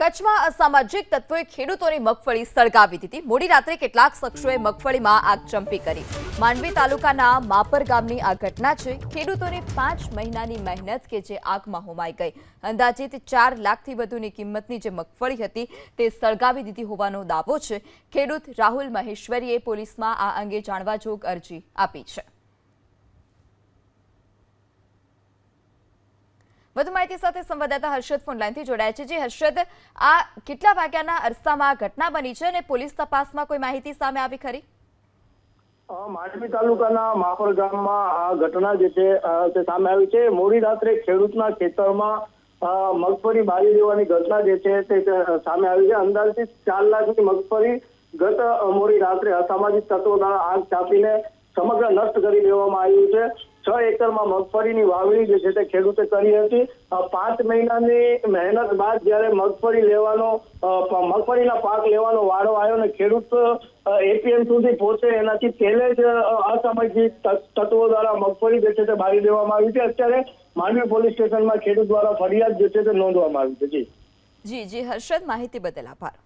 કચ્છમાં અસામાજિક તત્વોએ ખેડૂતોની મગફળી સળગાવી દીધી. મોડી રાત્રે કેટલાક શખ્સોએ મગફળીમાં આગ ચંપી કરી. માંડવી તાલુકાના માપર ગામની આ ઘટના છે. ખેડૂતોની પાંચ મહિનાની મહેનત કે જે આગમાં હોમાઈ ગઈ. અંદાજિત ચાર લાખથી વધુની કિંમતની જે મગફળી હતી તે સળગાવી દીધી હોવાનો દાવો છે. ખેડૂત રાહુલ મહેશ્વરીએ પોલીસમાં આ અંગે જાણવા જોગ અરજી આપી છે. વધુ માહિતી સાથે સંવાદદાતા હર્ષદ ફોનલાઈનથી જોડાયા છે. જે હર્ષદ, આ કેટલા વાગ્યાના અરસામાં ઘટના બની છે અને પોલીસ તપાસમાં કોઈ માહિતી સામે આવી ખરી? માંડવી તાલુકાના માફર ગામમાં આ ઘટના જે છે તે સામે આવી છે. મોડી રાત્રે ખેડૂતના ખેતરમાં મગફળી બાળી દેવાની ઘટના જે છે, તે સામે આવી છે. અંદાજથી ચાર લાખની મગફળી ગત મોડી રાત્રે અસામાજિક તત્વો દ્વારા આગ ચાપીને સમગ્ર નષ્ટ કરી દેવામાં આવ્યું છે. છ એકરમાં મગફળીની વાવણી જે છે તે ખેડૂતે કરી હતી. પાંચ મહિનાની મહેનત બાદ જ્યારે મગફળી લેવાનો મગફળીના પાક લેવાનો વારો આવ્યો ને ખેડૂત એપીએમ સુધી પહોંચે એનાથી પહેલે જ અસામાજિક તત્વો દ્વારા મગફળી જે છે તે બાળી દેવામાં આવી છે અત્યારે માંડવી પોલીસ સ્ટેશનમાં ખેડૂત દ્વારા ફરિયાદ જે છે તે નોંધવામાં આવી છે. જી. જી જી, હર્ષદ, માહિતી બદલ આભાર.